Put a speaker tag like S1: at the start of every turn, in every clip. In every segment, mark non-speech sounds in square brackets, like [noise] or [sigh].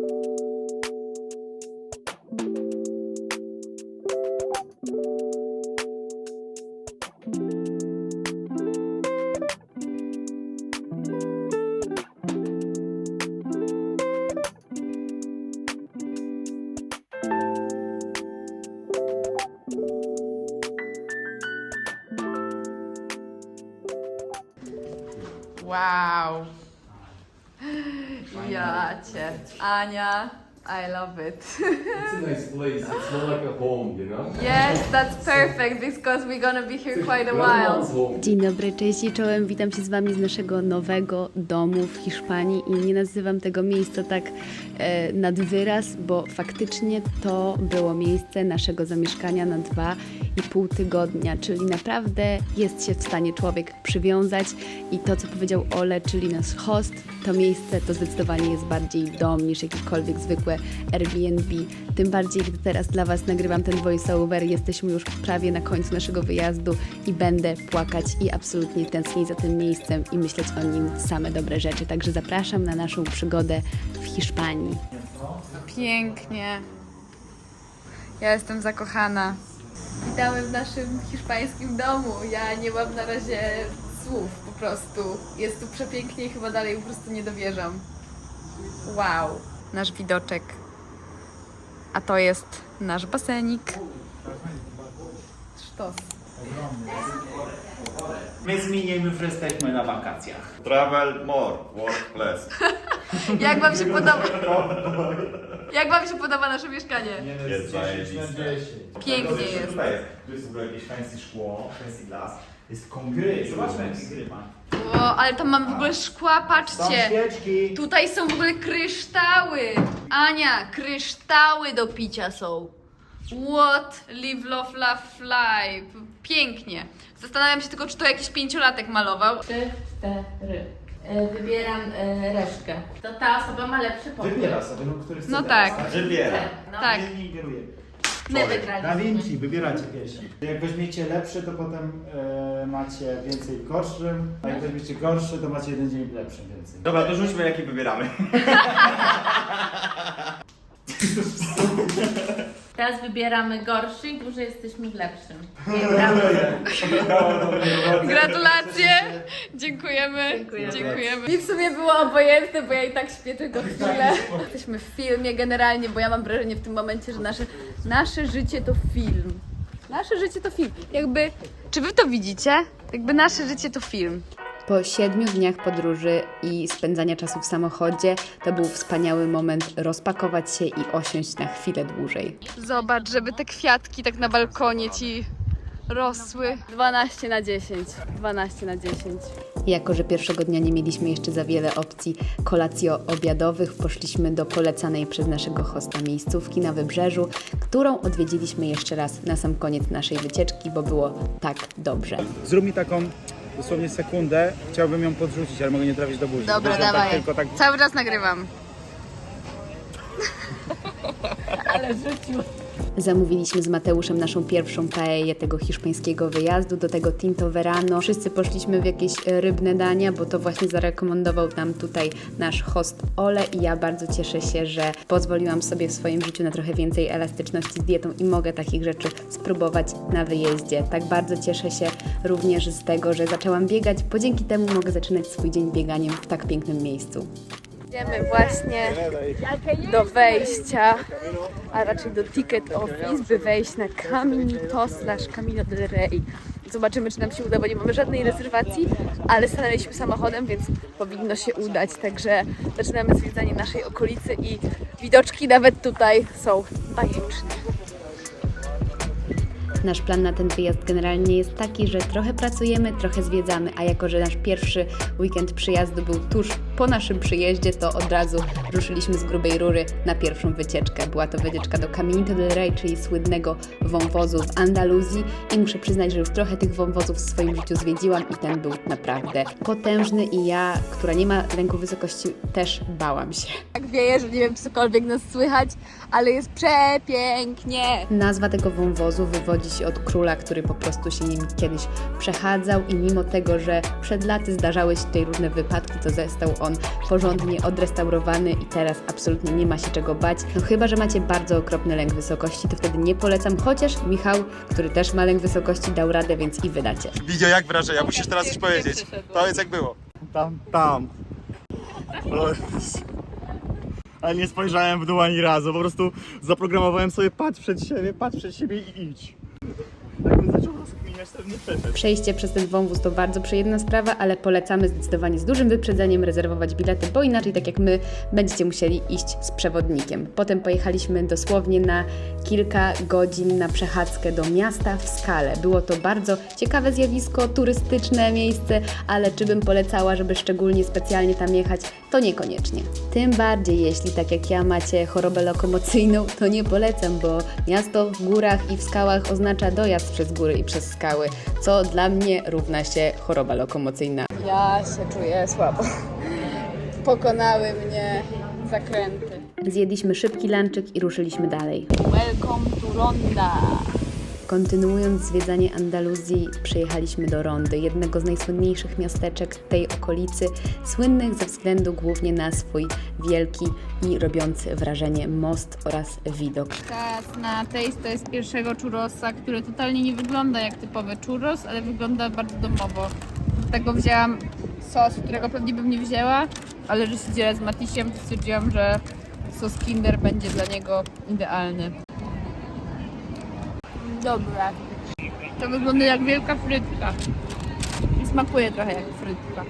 S1: Wow. It.
S2: It's a nice place. It's more like a home, you know?
S1: Yes, that's perfect because we're gonna be here quite a while.
S2: home.
S3: Dzień dobry, cześć i czołem. Witam się z Wami z naszego nowego domu w Hiszpanii i nie nazywam tego miejsca tak nad wyraz, bo faktycznie to było miejsce naszego zamieszkania na dwa i pół tygodnia, czyli naprawdę jest się w stanie człowiek przywiązać i to, co powiedział Ole, czyli nasz host, to miejsce to zdecydowanie jest bardziej dom niż jakiekolwiek zwykłe Airbnb. Tym bardziej, gdy teraz dla Was nagrywam ten voiceover, jesteśmy już prawie na końcu naszego wyjazdu i będę płakać i absolutnie tęsknić za tym miejscem i myśleć o nim same dobre rzeczy. Także zapraszam na naszą przygodę w Hiszpanii.
S1: Pięknie. Ja jestem zakochana. Witamy w naszym hiszpańskim domu. Ja nie mam na razie słów po prostu. Jest tu przepięknie i chyba dalej po prostu nie dowierzam. Wow. Nasz widoczek. A to jest nasz basenik. Sztos.
S4: My z Miniem już jesteśmy na wakacjach.
S5: Travel more, work less. [laughs]
S1: Jak wam się podoba? [laughs] Jak wam się podoba nasze mieszkanie?
S5: Jest zajebiste.
S1: Pięknie jest.
S5: Tutaj jest. Tu jest w ogóle jakieś fancy szkło, fancy glass. Jest gry,
S4: Zobaczmy jakie gry ma.
S1: O, ale tam mamy w ogóle szkła,
S4: Są
S1: patrzcie.
S4: świeczki.
S1: Tutaj są w ogóle kryształy. Ania, kryształy do picia są. What? Live, love, love, fly. Pięknie. Zastanawiam się tylko, czy to jakiś pięciolatek malował.
S6: Trzy, cztery. E, Wybieram e, resztkę. To ta osoba ma lepszy pomysł.
S4: Wybiera sobie, no który chce
S1: No
S4: teraz,
S1: tak.
S5: Wybiera.
S6: No,
S1: Tak.
S4: Nie ingeruje.
S6: My
S5: Człowiek.
S6: wygraliśmy.
S4: Wybieracie pierwsi. Jak weźmiecie lepszy, to potem e, macie więcej w gorszym, a jak weźmiecie gorszy, to macie jeden dzień w lepszym więcej.
S5: Dobra, to rzućmy jaki wybieramy. [laughs]
S6: Teraz wybieramy gorszy i dłużej jesteśmy w lepszym.
S1: Gratulacje! Dziękujemy. Dziękujemy. Mi w sumie było obojętne, bo ja i tak śpię tylko chwilę. Jesteśmy w filmie generalnie, bo ja mam wrażenie w tym momencie, że nasze, nasze życie to film. Nasze życie to film. Jakby, czy wy to widzicie? Jakby nasze życie to film.
S3: Po siedmiu dniach podróży i spędzania czasu w samochodzie to był wspaniały moment rozpakować się i osiąść na chwilę dłużej.
S1: Zobacz, żeby te kwiatki tak na balkonie ci rosły. 12 na 10. 12 na 10.
S3: Jako, że pierwszego dnia nie mieliśmy jeszcze za wiele opcji kolacjo-obiadowych, poszliśmy do polecanej przez naszego hosta miejscówki na Wybrzeżu, którą odwiedziliśmy jeszcze raz na sam koniec naszej wycieczki, bo było tak dobrze.
S4: Zrób mi taką dosłownie sekundę, chciałbym ją podrzucić, ale mogę nie trafić do buzi.
S1: Dobra,
S4: Może
S1: dawaj.
S4: Tak, tylko tak
S1: Cały czas nagrywam.
S3: Zamówiliśmy z Mateuszem naszą pierwszą paellę tego hiszpańskiego wyjazdu, do tego Tinto Verano. Wszyscy poszliśmy w jakieś e, rybne dania, bo to właśnie zarekomendował nam tutaj nasz host Ole i ja bardzo cieszę się, że pozwoliłam sobie w swoim życiu na trochę więcej elastyczności z dietą i mogę takich rzeczy spróbować na wyjeździe. Tak bardzo cieszę się również z tego, że zaczęłam biegać, bo dzięki temu mogę zaczynać swój dzień bieganiem w tak pięknym miejscu.
S1: Idziemy właśnie do wejścia, a raczej do ticket office, by wejść na Caminito slash Camino del Rey. Zobaczymy, czy nam się uda, bo nie mamy żadnej rezerwacji, ale stanęliśmy samochodem, więc powinno się udać. Także zaczynamy zwiedzanie naszej okolicy i widoczki nawet tutaj są bajeczne.
S3: Nasz plan na ten wyjazd generalnie jest taki, że trochę pracujemy, trochę zwiedzamy, a jako, że nasz pierwszy weekend przyjazdu był tuż po naszym przyjeździe, to od razu ruszyliśmy z grubej rury na pierwszą wycieczkę. Była to wycieczka do Caminito del Rey, czyli słynnego wąwozu w Andaluzji i muszę przyznać, że już trochę tych wąwozów w swoim życiu zwiedziłam i ten był naprawdę potężny i ja, która nie ma lęku wysokości, też bałam się.
S1: Tak wieje, że nie wiem, czy cokolwiek nas słychać, ale jest przepięknie.
S3: Nazwa tego wąwozu wywodzi się od króla, który po prostu się nim kiedyś przechadzał i mimo tego, że przed laty zdarzały się tutaj różne wypadki, to został on on porządnie odrestaurowany i teraz absolutnie nie ma się czego bać. No chyba, że macie bardzo okropny lęk wysokości, to wtedy nie polecam, chociaż Michał, który też ma lęk wysokości, dał radę, więc i wydacie.
S7: Widzio, jak wrażenia? Musisz teraz coś powiedzieć. Powiedz jak było.
S5: Tam, tam. Ale nie spojrzałem w dół ani razu, po prostu zaprogramowałem sobie patrz przed siebie, patrz przed siebie i idź. Jakbym zaczął rozkminiać,
S3: Przejście przez ten wąwóz to bardzo przyjemna sprawa, ale polecamy zdecydowanie z dużym wyprzedzeniem rezerwować bilety, bo inaczej, tak jak my, będziecie musieli iść z przewodnikiem. Potem pojechaliśmy dosłownie na kilka godzin na przechadzkę do miasta w skale. Było to bardzo ciekawe zjawisko, turystyczne miejsce, ale czy bym polecała, żeby szczególnie specjalnie tam jechać, to niekoniecznie. Tym bardziej, jeśli tak jak ja macie chorobę lokomocyjną, to nie polecam, bo miasto w górach i w skałach oznacza dojazd przez góry i przez skały, co dla mnie równa się choroba lokomocyjna.
S1: Ja się czuję słabo. Pokonały mnie zakręty.
S3: Zjedliśmy szybki lunchek i ruszyliśmy dalej.
S1: Welcome to Ronda.
S3: Kontynuując zwiedzanie Andaluzji, przyjechaliśmy do Rondy, jednego z najsłynniejszych miasteczek tej okolicy, słynnych ze względu głównie na swój wielki i robiący wrażenie most oraz widok.
S8: Teraz na taste to jest pierwszego churrosa, który totalnie nie wygląda jak typowy churros, ale wygląda bardzo domowo. Dlatego wzięłam sos, którego pewnie bym nie wzięła, ale że się dzielę z Matisiem, stwierdziłam, że sos Kinder będzie dla niego idealny. Dobra. To wygląda jak wielka frytka. I smakuje trochę jak frytka.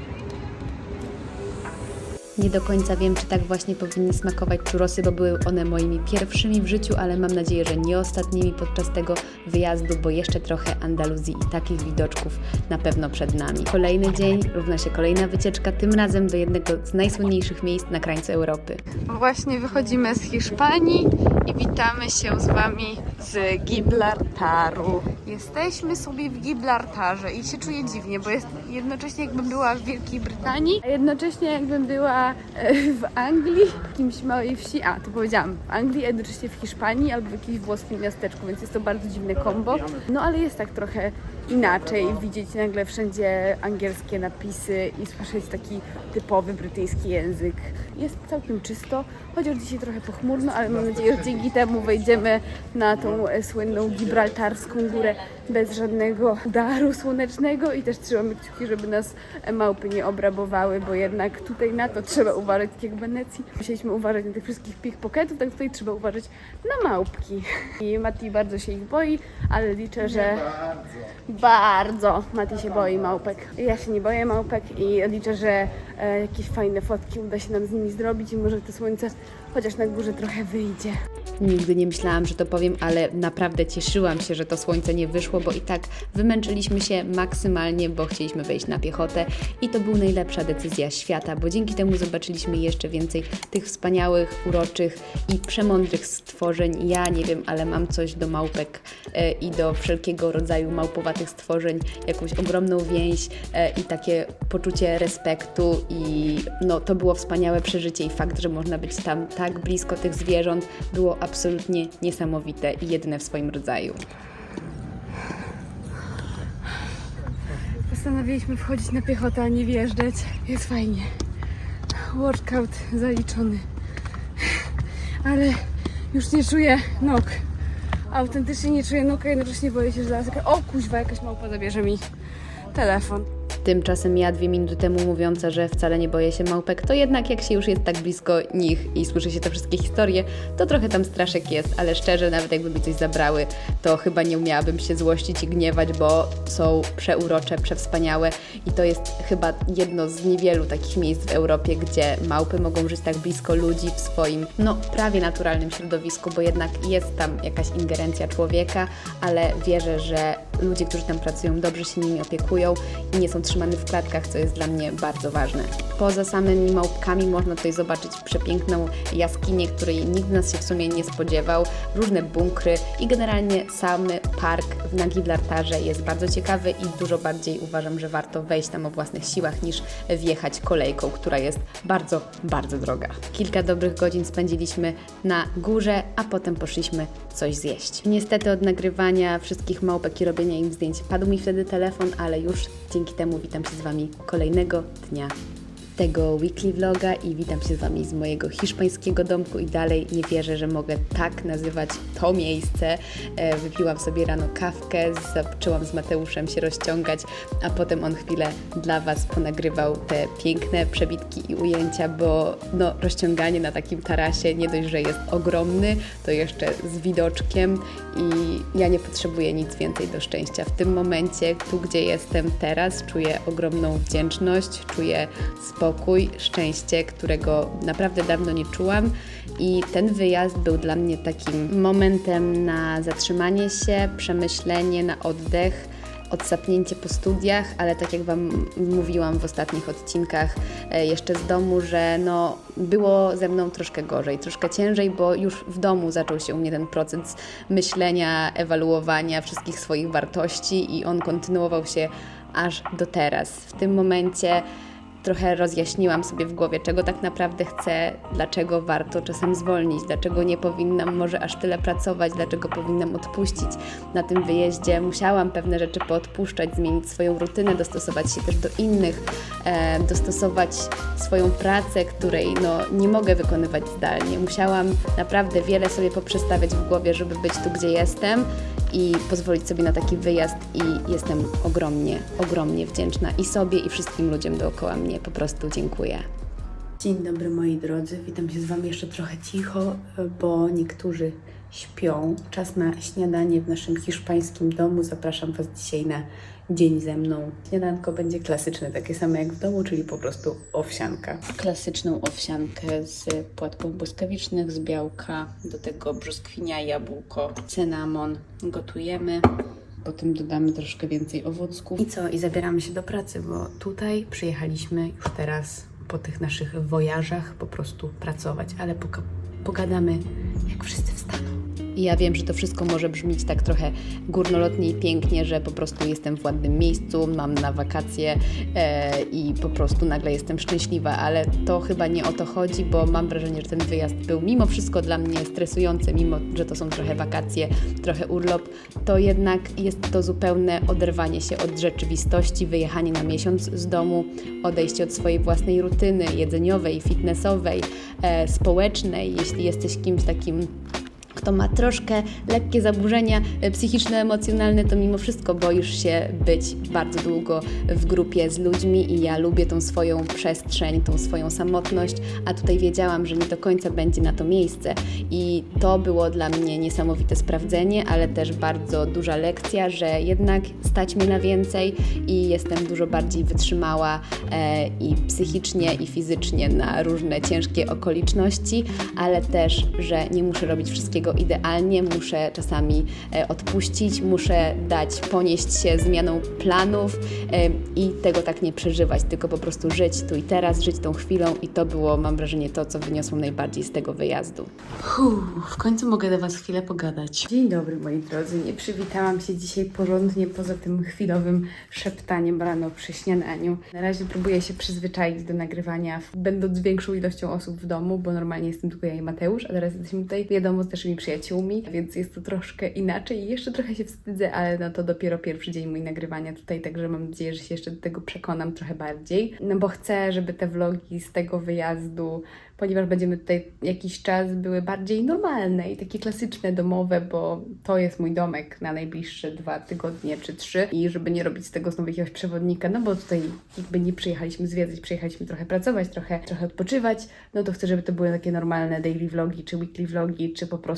S3: Nie do końca wiem, czy tak właśnie powinny smakować churrosy, bo były one moimi pierwszymi w życiu, ale mam nadzieję, że nie ostatnimi podczas tego wyjazdu, bo jeszcze trochę Andaluzji i takich widoczków na pewno przed nami. Kolejny dzień równa się kolejna wycieczka, tym razem do jednego z najsłynniejszych miejsc na krańcu Europy.
S1: Właśnie wychodzimy z Hiszpanii i witamy się z Wami z Gibraltaru. Jesteśmy sobie w Gibraltarze i się czuję dziwnie, bo jest jednocześnie jakbym była w Wielkiej Brytanii, a jednocześnie jakbym była [laughs] w Anglii, w jakimś małej wsi, a to powiedziałam, w Anglii, jednocześnie w Hiszpanii albo w jakimś włoskim miasteczku, więc jest to bardzo dziwne kombo. No ale jest tak trochę inaczej widzieć nagle wszędzie angielskie napisy i słyszeć taki typowy brytyjski język. Jest całkiem czysto, chociaż dzisiaj trochę pochmurno, ale mam nadzieję, że dzięki temu wejdziemy na tą e, słynną gibraltarską górę bez żadnego daru słonecznego i też trzymamy kciuki, żeby nas e, małpy nie obrabowały, bo jednak tutaj na to trzeba uważać, tak jak w Wenecji. Musieliśmy uważać na tych wszystkich pickpocketów, tak tutaj trzeba uważać na małpki. I Mati bardzo się ich boi, ale liczę, że bardzo Mati się boi małpek. Ja się nie boję małpek i liczę, że e, jakieś fajne fotki uda się nam z nimi zrobić i może to słońce chociaż na górze trochę wyjdzie.
S3: Nigdy nie myślałam, że to powiem, ale naprawdę cieszyłam się, że to słońce nie wyszło, bo i tak wymęczyliśmy się maksymalnie, bo chcieliśmy wejść na piechotę i to była najlepsza decyzja świata, bo dzięki temu zobaczyliśmy jeszcze więcej tych wspaniałych, uroczych i przemądrych stworzeń. Ja nie wiem, ale mam coś do małpek e, i do wszelkiego rodzaju małpowatych stworzeń, jakąś ogromną więź e, i takie poczucie respektu i no, to było wspaniałe przeżycie i fakt, że można być tam tak blisko tych zwierząt było absolutnie niesamowite i jedyne w swoim rodzaju.
S1: Postanowiliśmy wchodzić na piechotę, a nie wjeżdżać. Jest fajnie. Workout zaliczony. Ale już nie czuję nóg. Autentycznie nie czuję nóg, a jednocześnie boję się, że zaraz... O kuźwa, jakaś małpa zabierze mi telefon.
S3: Tymczasem ja dwie minuty temu mówiąca, że wcale nie boję się małpek, to jednak jak się już jest tak blisko nich i słyszy się te wszystkie historie, to trochę tam straszek jest, ale szczerze, nawet jakby mi coś zabrały, to chyba nie umiałabym się złościć i gniewać, bo są przeurocze, przewspaniałe i to jest chyba jedno z niewielu takich miejsc w Europie, gdzie małpy mogą żyć tak blisko ludzi w swoim, no prawie naturalnym środowisku, bo jednak jest tam jakaś ingerencja człowieka, ale wierzę, że ludzie, którzy tam pracują, dobrze się nimi opiekują i nie są trzymani w klatkach, co jest dla mnie bardzo ważne. Poza samymi małpkami można tutaj zobaczyć przepiękną jaskinię, której nikt z nas się w sumie nie spodziewał, różne bunkry i generalnie samy park na Gibraltarze jest bardzo ciekawy i dużo bardziej uważam, że warto wejść tam o własnych siłach niż wjechać kolejką, która jest bardzo, bardzo droga. Kilka dobrych godzin spędziliśmy na górze, a potem poszliśmy coś zjeść. Niestety od nagrywania wszystkich małpek i robienia im zdjęć padł mi wtedy telefon, ale już dzięki temu witam się z Wami kolejnego dnia tego weekly vloga i witam się z Wami z mojego hiszpańskiego domku i dalej nie wierzę, że mogę tak nazywać to miejsce. E, Wypiłam sobie rano kawkę, zaczęłam z Mateuszem się rozciągać, a potem on chwilę dla Was ponagrywał te piękne przebitki i ujęcia, bo no, rozciąganie na takim tarasie nie dość, że jest ogromny, to jeszcze z widoczkiem i ja nie potrzebuję nic więcej do szczęścia. W tym momencie, tu gdzie jestem teraz, czuję ogromną wdzięczność, czuję spokój, szczęście, którego naprawdę dawno nie czułam i ten wyjazd był dla mnie takim momentem na zatrzymanie się, przemyślenie, na oddech odsapnięcie po studiach, ale tak jak Wam mówiłam w ostatnich odcinkach e, jeszcze z domu, że no, było ze mną troszkę gorzej, troszkę ciężej, bo już w domu zaczął się u mnie ten proces myślenia, ewaluowania wszystkich swoich wartości i on kontynuował się aż do teraz. W tym momencie trochę rozjaśniłam sobie w głowie, czego tak naprawdę chcę, dlaczego warto czasem zwolnić, dlaczego nie powinnam może aż tyle pracować, dlaczego powinnam odpuścić. Na tym wyjeździe musiałam pewne rzeczy poodpuszczać, zmienić swoją rutynę, dostosować się też do innych, e, dostosować swoją pracę, której no, nie mogę wykonywać zdalnie. Musiałam naprawdę wiele sobie poprzestawiać w głowie, żeby być tu, gdzie jestem i pozwolić sobie na taki wyjazd i jestem ogromnie, ogromnie wdzięczna i sobie i wszystkim ludziom dookoła mnie. Po prostu dziękuję. Dzień dobry moi drodzy, witam się z Wami jeszcze trochę cicho, bo niektórzy śpią. Czas na śniadanie w naszym hiszpańskim domu. Zapraszam Was dzisiaj na dzień ze mną. Śniadanko będzie klasyczne, takie same jak w domu, czyli po prostu owsianka. Klasyczną owsiankę z płatków błyskawicznych, z białka, do tego brzoskwinia, jabłko, cynamon. Gotujemy. Potem dodamy troszkę więcej owocków. I co? I zabieramy się do pracy, bo tutaj przyjechaliśmy już teraz po tych naszych wojażach po prostu pracować, ale poka- pogadamy jak wszyscy wstaną. I ja wiem, że to wszystko może brzmieć tak trochę górnolotnie i pięknie, że po prostu jestem w ładnym miejscu, mam na wakacje e, i po prostu nagle jestem szczęśliwa, ale to chyba nie o to chodzi, bo mam wrażenie, że ten wyjazd był mimo wszystko dla mnie stresujący, mimo że to są trochę wakacje, trochę urlop, to jednak jest to zupełne oderwanie się od rzeczywistości, wyjechanie na miesiąc z domu, odejście od swojej własnej rutyny jedzeniowej, fitnessowej, e, społecznej, jeśli jesteś kimś takim kto ma troszkę lekkie zaburzenia e, psychiczno-emocjonalne, to mimo wszystko boisz się być bardzo długo w grupie z ludźmi i ja lubię tą swoją przestrzeń, tą swoją samotność, a tutaj wiedziałam, że nie do końca będzie na to miejsce. I to było dla mnie niesamowite sprawdzenie, ale też bardzo duża lekcja, że jednak stać mnie na więcej i jestem dużo bardziej wytrzymała e, i psychicznie i fizycznie na różne ciężkie okoliczności, ale też, że nie muszę robić wszystkiego idealnie, muszę czasami e, odpuścić, muszę dać ponieść się zmianą planów e, i tego tak nie przeżywać, tylko po prostu żyć tu i teraz, żyć tą chwilą i to było, mam wrażenie, to, co wyniosłam najbardziej z tego wyjazdu. w końcu mogę do Was chwilę pogadać. Dzień dobry moi drodzy, nie przywitałam się dzisiaj porządnie poza tym chwilowym szeptaniem rano przy śniadaniu. Na razie próbuję się przyzwyczaić do nagrywania, będąc większą ilością osób w domu, bo normalnie jestem tylko ja i Mateusz, a teraz jesteśmy tutaj, wiadomo, z naszymi przyjaciółmi, więc jest to troszkę inaczej. I jeszcze trochę się wstydzę, ale no to dopiero pierwszy dzień mój nagrywania tutaj, także mam nadzieję, że się jeszcze do tego przekonam trochę bardziej, no bo chcę, żeby te vlogi z tego wyjazdu ponieważ będziemy tutaj jakiś czas, były bardziej normalne i takie klasyczne, domowe, bo to jest mój domek na najbliższe dwa tygodnie czy trzy. I żeby nie robić z tego znowu jakiegoś przewodnika, no bo tutaj jakby nie przyjechaliśmy zwiedzać, przyjechaliśmy trochę pracować, trochę, trochę odpoczywać, no to chcę, żeby to były takie normalne daily vlogi, czy weekly vlogi, czy po prostu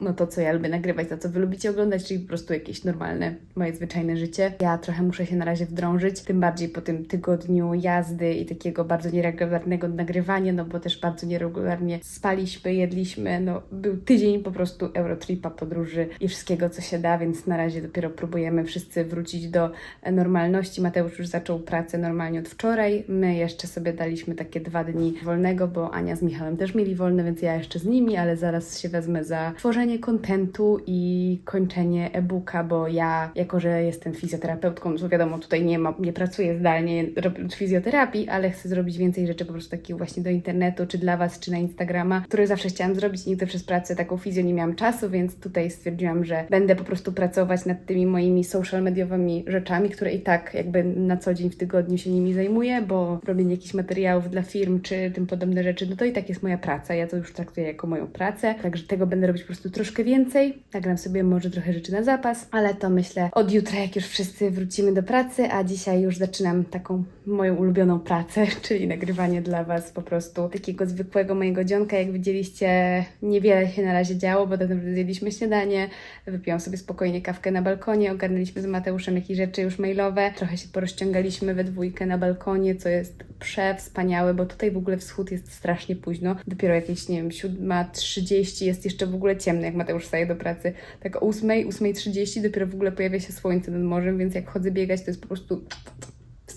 S3: no to, co ja lubię nagrywać, to, co Wy lubicie oglądać, czyli po prostu jakieś normalne, moje zwyczajne życie. Ja trochę muszę się na razie wdrążyć, tym bardziej po tym tygodniu jazdy i takiego bardzo nieregularnego nagrywania, no bo też bardzo nieregularnie spaliśmy, jedliśmy, no był tydzień po prostu Eurotripa, podróży i wszystkiego, co się da, więc na razie dopiero próbujemy wszyscy wrócić do normalności. Mateusz już zaczął pracę normalnie od wczoraj, my jeszcze sobie daliśmy takie dwa dni wolnego, bo Ania z Michałem też mieli wolne, więc ja jeszcze z nimi, ale zaraz się wezmę za
S1: za tworzenie kontentu i kończenie e-booka, bo ja, jako że jestem fizjoterapeutką, to wiadomo, tutaj nie ma, nie pracuję zdalnie robiąc fizjoterapii, ale chcę zrobić więcej rzeczy po prostu takich właśnie do internetu, czy dla Was, czy na Instagrama, które zawsze chciałam zrobić. Nigdy przez pracę taką fizjo nie miałam czasu, więc tutaj stwierdziłam, że będę po prostu pracować nad tymi moimi social mediowymi rzeczami, które i tak jakby na co dzień w tygodniu się nimi zajmuję, bo robienie jakichś materiałów dla firm, czy tym podobne rzeczy, no to i tak jest moja praca. Ja to już traktuję jako moją pracę, także tego będę robić po prostu troszkę więcej. Nagram sobie może trochę rzeczy na zapas, ale to myślę od jutra, jak już wszyscy wrócimy do pracy, a dzisiaj już zaczynam taką moją ulubioną pracę, [laughs] czyli nagrywanie dla Was po prostu takiego zwykłego mojego dzionka. Jak widzieliście, niewiele się na razie działo, bo tak zjedliśmy śniadanie, wypiłam sobie spokojnie kawkę na balkonie, ogarnęliśmy z Mateuszem jakieś rzeczy już mailowe, trochę się porozciągaliśmy we dwójkę na balkonie, co jest przewspaniałe, bo tutaj w ogóle wschód jest strasznie późno. Dopiero jakieś, nie wiem, 7.30 jest jeszcze w ogóle ciemno, jak Mateusz staje do pracy. Tak o 8, 8.30 dopiero w ogóle pojawia się słońce nad morzem, więc jak chodzę biegać, to jest po prostu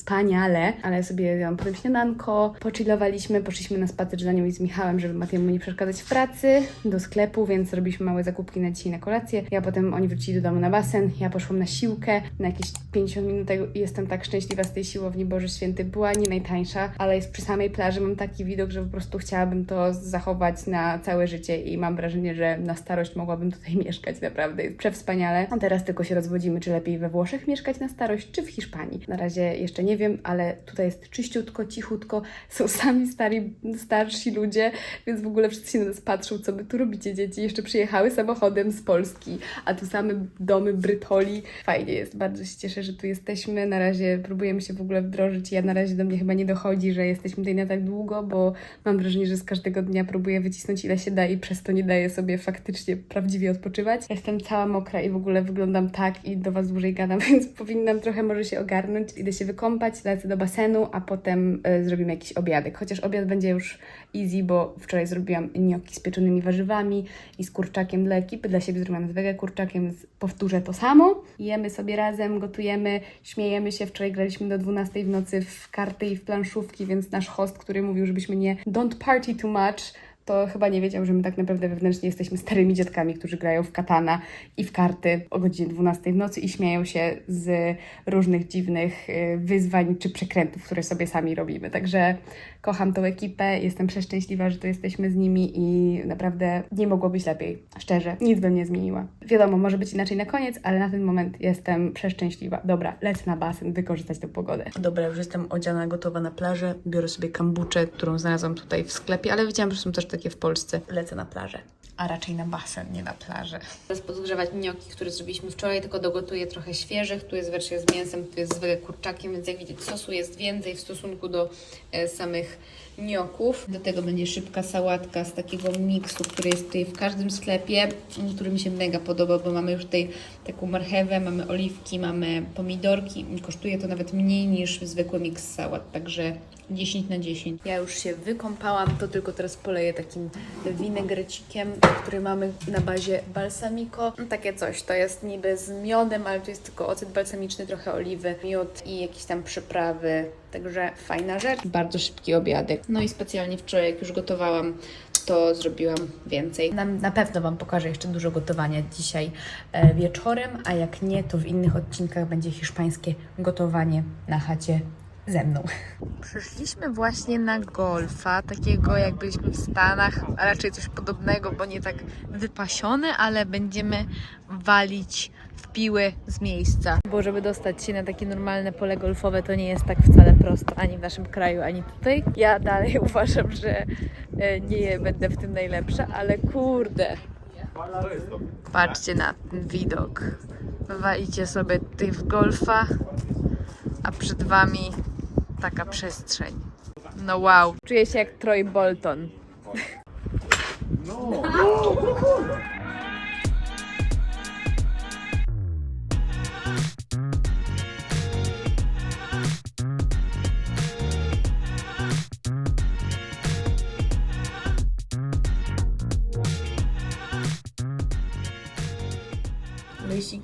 S1: wspaniale, ale sobie zjadłam potem śniadanko, pochillowaliśmy, poszliśmy na spacer z Danią i z Michałem, żeby Matiemu nie przeszkadzać w pracy, do sklepu, więc zrobiliśmy małe zakupki na dzisiaj na kolację. Ja potem, oni wrócili do domu na basen, ja poszłam na siłkę, na jakieś 50 minut jestem tak szczęśliwa z tej siłowni, Boże Święty, była nie najtańsza, ale jest przy samej plaży, mam taki widok, że po prostu chciałabym to zachować na całe życie i mam wrażenie, że na starość mogłabym tutaj [laughs] mieszkać, naprawdę jest przewspaniale. A teraz tylko się rozwodzimy, czy lepiej we Włoszech mieszkać na starość, czy w Hiszpanii. Na razie jeszcze nie wiem, ale tutaj jest czyściutko, cichutko, są sami stari, starsi ludzie, więc w ogóle wszyscy się na nas patrzą, co wy tu robicie, dzieci. Jeszcze przyjechały samochodem z Polski, a tu same domy Brytoli. Fajnie jest, bardzo się cieszę, że tu jesteśmy. Na razie próbujemy się w ogóle wdrożyć. Ja na razie do mnie chyba nie dochodzi, że jesteśmy tutaj na tak długo, bo mam wrażenie, że z każdego dnia próbuję wycisnąć ile się da i przez to nie daję sobie faktycznie prawdziwie odpoczywać. Jestem cała mokra i w ogóle wyglądam tak i do Was dłużej gadam, [laughs] więc powinnam trochę może się ogarnąć. Idę się wykąpać, lecę do basenu, a potem y, zrobimy jakiś obiadek. Chociaż obiad będzie już easy, bo wczoraj zrobiłam gnocchi z pieczonymi warzywami i z kurczakiem dla ekipy. Dla siebie zrobiłam z wege kurczakiem. Z- Powtórzę to samo. Jemy sobie razem, gotujemy, śmiejemy się. Wczoraj graliśmy do 12 w nocy w karty i w planszówki, więc nasz host, który mówił, żebyśmy nie don't party too much, to chyba nie wiedział, że my tak naprawdę wewnętrznie jesteśmy starymi dziadkami, którzy grają w katana i w karty o godzinie 12 w nocy i śmieją się z różnych dziwnych y, wyzwań czy przekrętów, które sobie sami robimy. Także kocham tą ekipę, jestem przeszczęśliwa, że tu jesteśmy z nimi i naprawdę nie mogło być lepiej. Szczerze, nic bym nie zmieniła. Wiadomo, może być inaczej na koniec, ale na ten moment jestem przeszczęśliwa. Dobra, lecę na basen, wykorzystać tę pogodę. Dobra, już jestem odziana, gotowa na plażę. Biorę sobie kambuczę, którą znalazłam tutaj w sklepie, ale widziałam, że są też takie w Polsce. Lecę na plażę. A raczej na basen, nie na plażę.
S3: Teraz podgrzewać gnocchi, które zrobiliśmy wczoraj, tylko dogotuję trochę świeżych. Tu jest wersja z mięsem, tu jest z wege kurczakiem, więc jak widać sosu jest więcej w stosunku do e, samych gnioków. Do tego będzie szybka sałatka z takiego miksu, który jest tutaj w każdym sklepie, m, który mi się mega podoba, bo mamy już tutaj taką marchewę, mamy oliwki, mamy pomidorki. Kosztuje to nawet mniej niż zwykły miks sałat, także 10 na 10. Ja już się wykąpałam, to tylko teraz poleję takim winegrecikiem, który mamy na bazie balsamico. No, takie coś, to jest niby z miodem, ale to jest tylko ocet balsamiczny, trochę oliwy, miód i jakieś tam przyprawy. Także fajna rzecz. Bardzo szybki obiadek. No i specjalnie wczoraj, jak już gotowałam, to zrobiłam więcej. Na, na pewno Wam pokażę jeszcze dużo gotowania dzisiaj e, wieczorem, a jak nie, to w innych odcinkach będzie hiszpańskie gotowanie na chacie ze mną. Przyszliśmy właśnie na golfa, takiego jak byliśmy w Stanach, a raczej coś podobnego, bo nie tak wypasiony, ale będziemy walić w piły z miejsca.
S1: Bo żeby dostać się na takie normalne pole golfowe, to nie jest tak wcale prosto ani w naszym kraju, ani tutaj. Ja dalej [laughs] uważam, że e, nie będę w tym najlepsza, ale kurde. Patrzcie na ten widok. Walicie sobie tutaj w golfa, a przed wami taka przestrzeń. No wow. Czuję się jak Troy Bolton.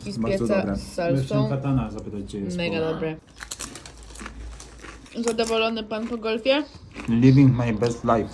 S1: Myśliki z
S5: Bardzo
S1: pieca
S5: dobre.
S1: z salsą.
S4: katana zapytać, gdzie jest.
S1: Mega dobre.
S8: Zadowolony pan po golfie?
S5: Living my best life.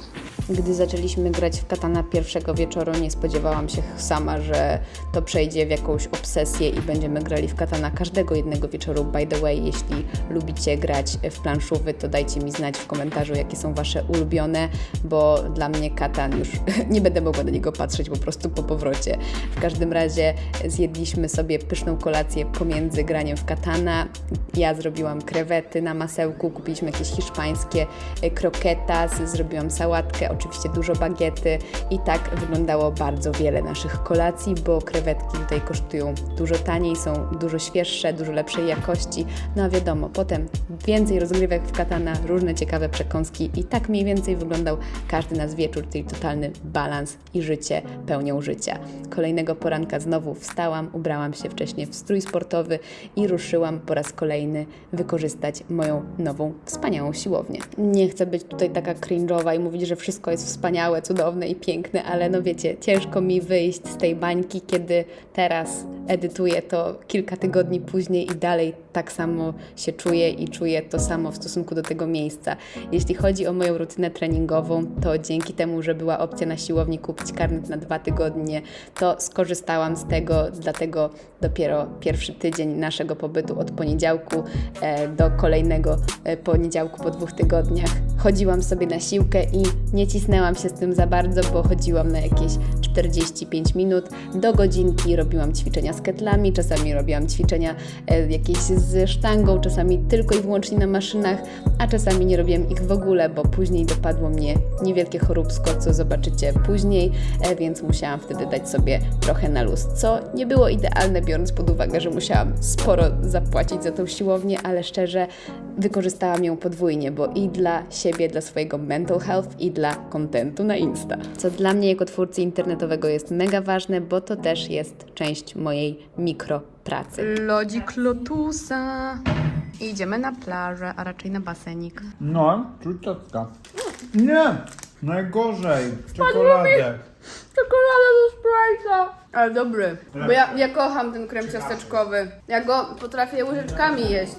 S3: Gdy zaczęliśmy grać w katana pierwszego wieczoru, nie spodziewałam się sama, że to przejdzie w jakąś obsesję i będziemy grali w katana każdego jednego wieczoru. By the way, jeśli lubicie grać w planszówy, to dajcie mi znać w komentarzu, jakie są Wasze ulubione, bo dla mnie katan już [laughs] nie będę mogła na niego patrzeć po prostu po powrocie. W każdym razie zjedliśmy sobie pyszną kolację pomiędzy graniem w katana. Ja zrobiłam krewety na masełku, kupiliśmy jakieś hiszpańskie e, croquetas, zrobiłam sałatkę, oczywiście dużo bagiety i tak wyglądało bardzo wiele naszych kolacji, bo krewetki tutaj kosztują dużo taniej, są dużo świeższe, dużo lepszej jakości. No a wiadomo, potem więcej rozgrywek w katana, różne ciekawe przekąski i tak mniej więcej wyglądał każdy nasz wieczór, czyli totalny balans i życie pełnią życia. Kolejnego poranka znowu wstałam, ubrałam się wcześniej w strój sportowy i ruszyłam po raz kolejny wykorzystać moją nową, wspaniałą siłownię. Nie chcę być tutaj taka cringe'owa i mówić, że wszystko jest wspaniałe, cudowne i piękne, ale no wiecie, ciężko mi wyjść z tej bańki, kiedy teraz edytuję to kilka tygodni później i dalej tak samo się czuję i czuję to samo w stosunku do tego miejsca. Jeśli chodzi o moją rutynę treningową, to dzięki temu, że była opcja na siłowni kupić karnet na dwa tygodnie, to skorzystałam z tego, dlatego dopiero pierwszy tydzień naszego pobytu od poniedziałku e, do kolejnego e, poniedziałku po dwóch tygodniach chodziłam sobie na siłkę i nie cisnęłam się z tym za bardzo, bo chodziłam na jakieś 45 minut do godzinki, robiłam ćwiczenia z ketlami, czasami robiłam ćwiczenia e, jakieś z sztangą, czasami tylko i wyłącznie na maszynach, a czasami nie robiłam ich w ogóle, bo później dopadło mnie niewielkie choróbsko, co zobaczycie później, e, więc musiałam wtedy dać sobie trochę na luz, co nie było idealne, biorąc pod uwagę, że musiałam sporo zapłacić za tą siłownię, ale szczerze wykorzystałam ją podwójnie, bo i dla siebie, dla swojego mental health i dla kontentu na Insta. Co dla mnie jako twórcy internetowego jest mega ważne, bo to też jest część mojej mikropracy.
S1: Lodzik Lotusa. I idziemy na plażę, a raczej na basenik.
S4: No, czuciutka. Nie! Najgorzej! Czekoladę.
S1: Czekolada do Sprite'a. Ale dobry, bo ja, ja kocham ten krem ciasteczkowy. Ja go potrafię łyżeczkami jeść.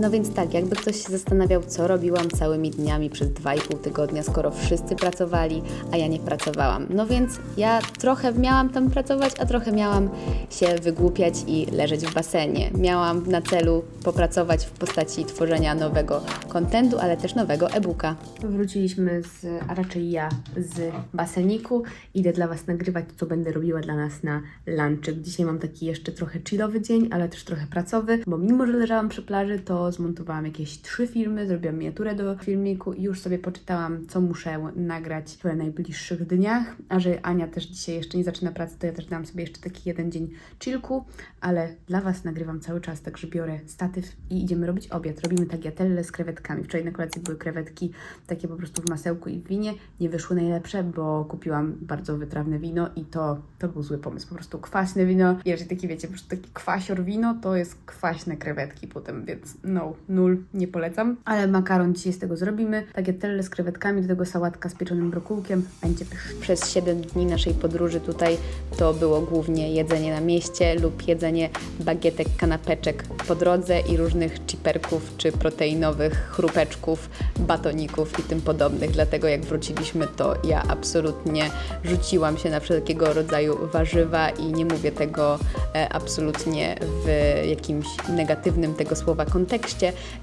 S3: No więc tak, jakby ktoś się zastanawiał, co robiłam całymi dniami przez 2,5 tygodnia, skoro wszyscy pracowali, a ja nie pracowałam. No więc ja trochę miałam tam pracować, a trochę miałam się wygłupiać i leżeć w basenie. Miałam na celu popracować w postaci tworzenia nowego kontentu, ale też nowego e-booka.
S1: Wróciliśmy z, a raczej ja, z baseniku. Idę dla Was nagrywać, co będę robiła dla nas na lunchek. Dzisiaj mam taki jeszcze trochę chillowy dzień, ale też trochę pracowy, bo mimo, że leżałam przy plaży, to zmontowałam jakieś trzy filmy, zrobiłam miniaturę do filmiku i już sobie poczytałam, co muszę nagrać w najbliższych dniach. A że Ania też dzisiaj jeszcze nie zaczyna pracy, to ja też dam sobie jeszcze taki jeden dzień chillku, ale dla Was nagrywam cały czas, także biorę statyw i idziemy robić obiad. Robimy tagliatelle z krewetkami. Wczoraj na kolacji były krewetki takie po prostu w masełku i w winie. Nie wyszły najlepsze, bo kupiłam bardzo wytrawne wino i to, to był zły pomysł. Po prostu kwaśne wino. Jeżeli taki wiecie, po prostu taki kwasior wino, to jest kwaśne krewetki potem, więc no, nul, nie polecam. Ale makaron dzisiaj z tego zrobimy. Tagliatelle z krewetkami, do tego sałatka z pieczonym brokułkiem. Będzie.
S3: Przez 7 dni naszej podróży tutaj to było głównie jedzenie na mieście lub jedzenie bagietek, kanapeczek po drodze i różnych chiperków czy proteinowych chrupeczków, batoników i tym podobnych. Dlatego jak wróciliśmy, to ja absolutnie rzuciłam się na wszelkiego rodzaju warzywa i nie mówię tego e, absolutnie w jakimś negatywnym tego słowa kontekście.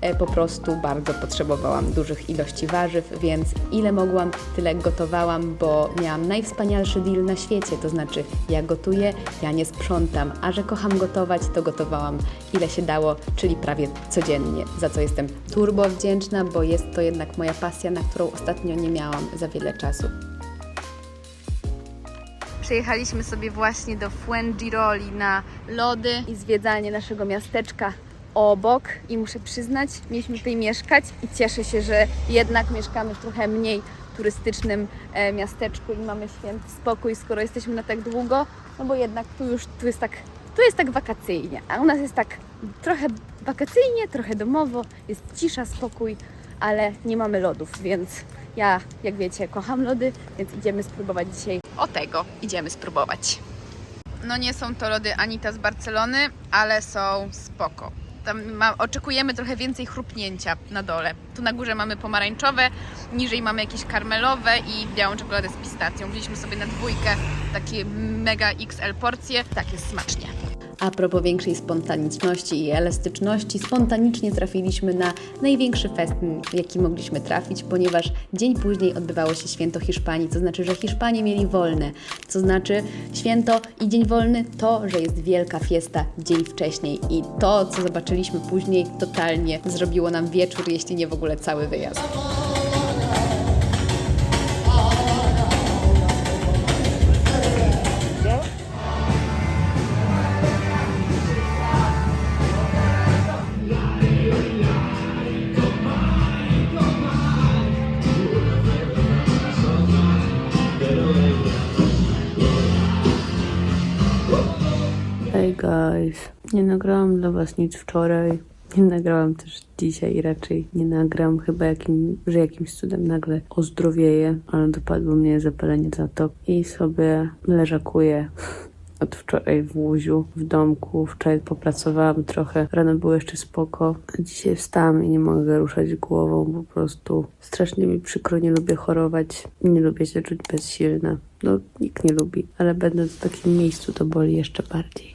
S3: E, po prostu bardzo potrzebowałam dużych ilości warzyw, więc ile mogłam, tyle gotowałam, bo miałam najwspanialszy deal na świecie, to znaczy ja gotuję, ja nie sprzątam, a że kocham gotować, to gotowałam ile się dało, czyli prawie codziennie, za co jestem turbo wdzięczna, bo jest to jednak moja pasja, na którą ostatnio nie miałam za wiele czasu.
S1: Przyjechaliśmy sobie właśnie do Fuengiroli na lody i zwiedzanie naszego miasteczka obok i muszę przyznać, mieliśmy tutaj mieszkać i cieszę się, że jednak mieszkamy w trochę mniej turystycznym e, miasteczku i mamy święty spokój, skoro jesteśmy na tak długo, no bo jednak tu już tu jest tak, tu jest tak wakacyjnie, a u nas jest tak trochę wakacyjnie, trochę domowo, jest cisza, spokój, ale nie mamy lodów, więc ja, jak wiecie, kocham lody, więc idziemy spróbować dzisiaj o tego. Idziemy spróbować.
S8: No nie są to lody Anita z Barcelony, ale są spoko.
S1: Tam ma, oczekujemy trochę więcej chrupnięcia na dole. Tu na górze mamy pomarańczowe, niżej mamy jakieś karmelowe i białą czekoladę z pistacją. Wzięliśmy sobie na dwójkę takie mega XL porcje. Tak jest smacznie.
S3: A propos większej spontaniczności i elastyczności, spontanicznie trafiliśmy na największy festyn, jaki mogliśmy trafić, ponieważ dzień później odbywało się święto Hiszpanii, to znaczy, że Hiszpanie mieli wolne. Co znaczy, święto i dzień wolny to, że jest wielka fiesta dzień wcześniej. I to, co zobaczyliśmy później, totalnie zrobiło nam wieczór, jeśli nie w ogóle cały wyjazd.
S9: Guys, nie nagrałam dla was nic wczoraj. Nie nagrałam też dzisiaj raczej nie nagram. Chyba jakim, że jakimś cudem nagle ozdrowieję, ale dopadło mnie zapalenie zatok i sobie leżakuję. [laughs] Od wczoraj w łoziu, w domku. Wczoraj popracowałam trochę. Rano było jeszcze spoko. Dzisiaj wstałam i nie mogę ruszać głową. Po prostu strasznie mi przykro. Nie lubię chorować. Nie lubię się czuć bezsilna. No, nikt nie lubi. Ale będąc w takim miejscu, to boli jeszcze bardziej.